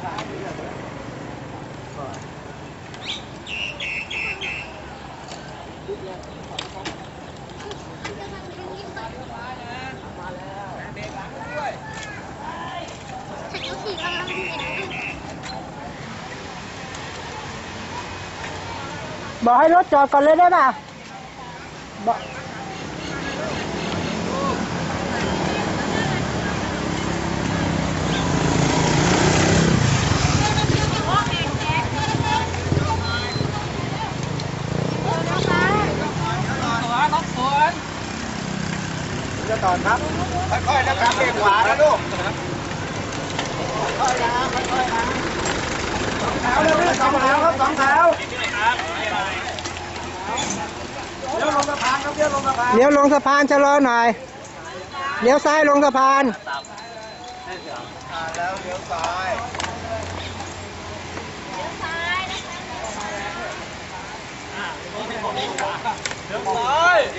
ฉันก็ขี่กำลังเห็น บอ กให้รถจอดก่อนเลยได้ป่ะบอกจะต่อครับค่อยๆนะครับเบรกขวานะลูกค่อยๆนะค่อยๆนะสองแถวเลยสองแถวครับสองแถวเดี๋ยวลงสะพานครับเดี๋ยวลงสะพานเลี้ยวลงสะพานชะลอหน่อยเลี้ยวซ้ายลงสะพานแล้วเลี้ยวซ้ายเลี้ย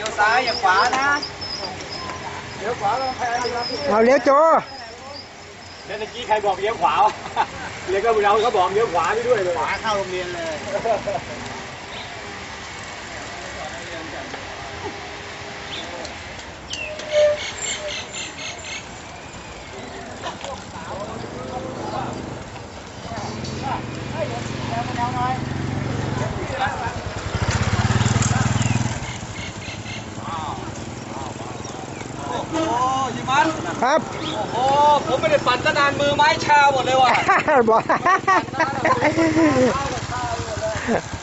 วซ้ายอย่าขวานะเลี้ยวขวาลงแพงเลยครับพี่เอาเลี้ยวโจแล้วเมื่อกี้ใครบอกเลี้ยวขวาวะเลี้ยวก็เราเขาบอกเลี้ยวขวาไปด้วยเลยขวาเข้าโรงเรียนเลย โอ้ยมันครับโอ้ผมไม่ได้ปั่นตั้งนานมือไม้ชาหมดเลยว่ะบอก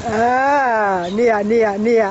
เออเนี่ยเนี่ยเนี่ย